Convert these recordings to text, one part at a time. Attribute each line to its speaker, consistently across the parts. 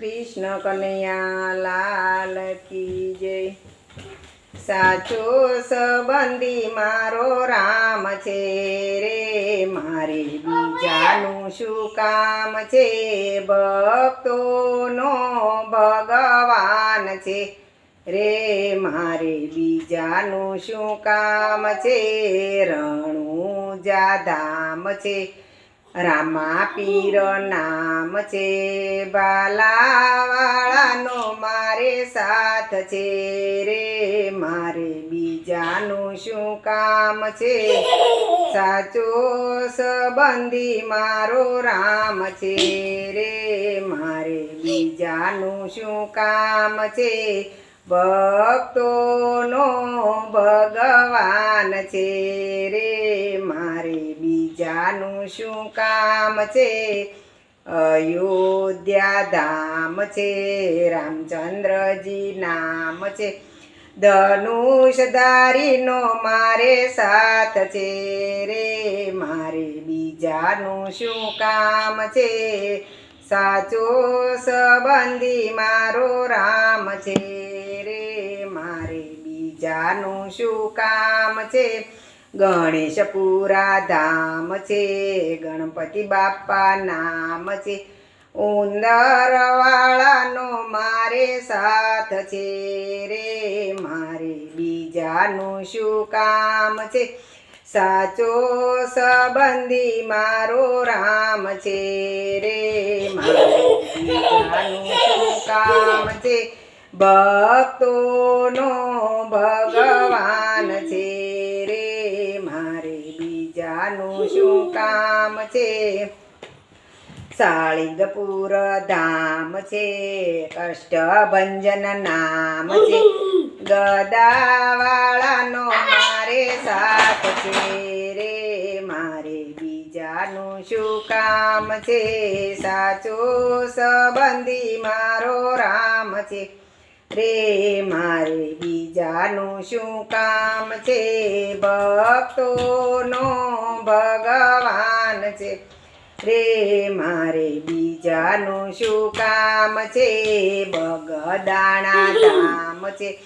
Speaker 1: કૃષ્ણ કનૈયા લાલ કી જય. સાચો સંબંધી મારો રામ છે રે, મારે બીજાનું શું કામ છે? ભક્તોનો ભગવાન છે રે, મારે બીજાનું શું કામ છે? રણું જાધામ છે રામા પીર નામ છે, બાલાવાળાનો મારે સાથ છે રે, મારે બીજાનું શું કામ છે? સાચો સંબંધી મારો રામ છે રે, મારે બીજાનું શું કામ છે? ભક્તોનો ભગવાન છે રે બીજાનું શું કામ છે? અયોધ્યા ધામ છે, રામચંદ્રજી નામ છે. ધનુષ ધારીનો મારે સાથ છે રે, મારે બીજાનું શું કામ છે? સાચો સંબંધી મારો રામ છે રે, મારે બીજાનું શું કામ છે? ગણેશપુરા ધામ છે, ગણપતિ બાપા નામ છે. ઉંદરવાળાનો મારે સાથ છે રે, મારે બીજાનું શું કામ છે? સાચો સંબંધી મારો રામ છે રે, મારે બીજાનું શું કામ છે? ભક્તોનો કામ છે. સાળિંગપુર ધામ છે. કષ્ટભંજન નામ છે. ગદાવાળાનો મારે સાથ છે રે. મારે બીજાનું શું કામ છે? સાચો સંબંધી મારો રામ છે. રે મારે બીજાનું શું કામ છે? ભક્તોનો ભગવાન છે. રે મારે બીજાનું શું કામ છે? બગદાણા ધામ છે.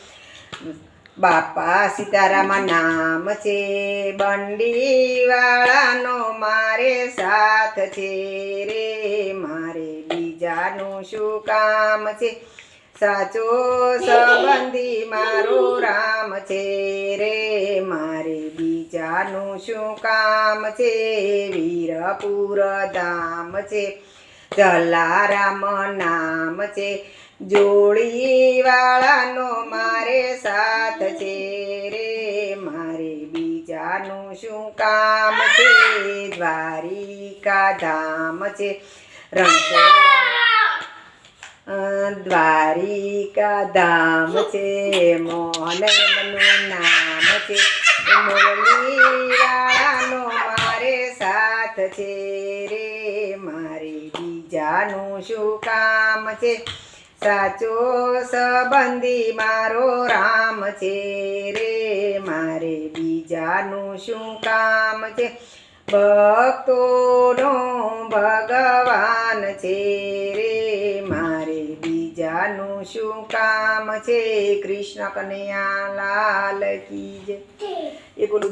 Speaker 1: બાપા સીતારામ નામ છે. બંડીવાળાનો મારે સાથ છે. રે મારે બીજાનું શું કામ છે? સાચો સંબંધી મારો રામ છે રે, મારે બીજાનું શું કામ છે? વીરપુર ધામ છે, જલારામ નામ છે, જોડીવાળાનો મારે સાથ છે રે, મારે બીજાનું શું કામ છે? દ્વારિકા ધામ છે રણછોડ દ્વારિકા ધામ છે, મોહન એમનું નામ છે. મુરલીવાળાનો મારે સાથ છે રે, મારે બીજાનું શું કામ છે? સાચો સંબંધી મારો રામ છે રે, મારે બીજાનું શું કામ છે? ભક્તોનો ભગવાન છે રે, મારે બીજાનું શું કામ છે? કૃષ્ણ કનૈયા લાલ કી જય. એ બોલું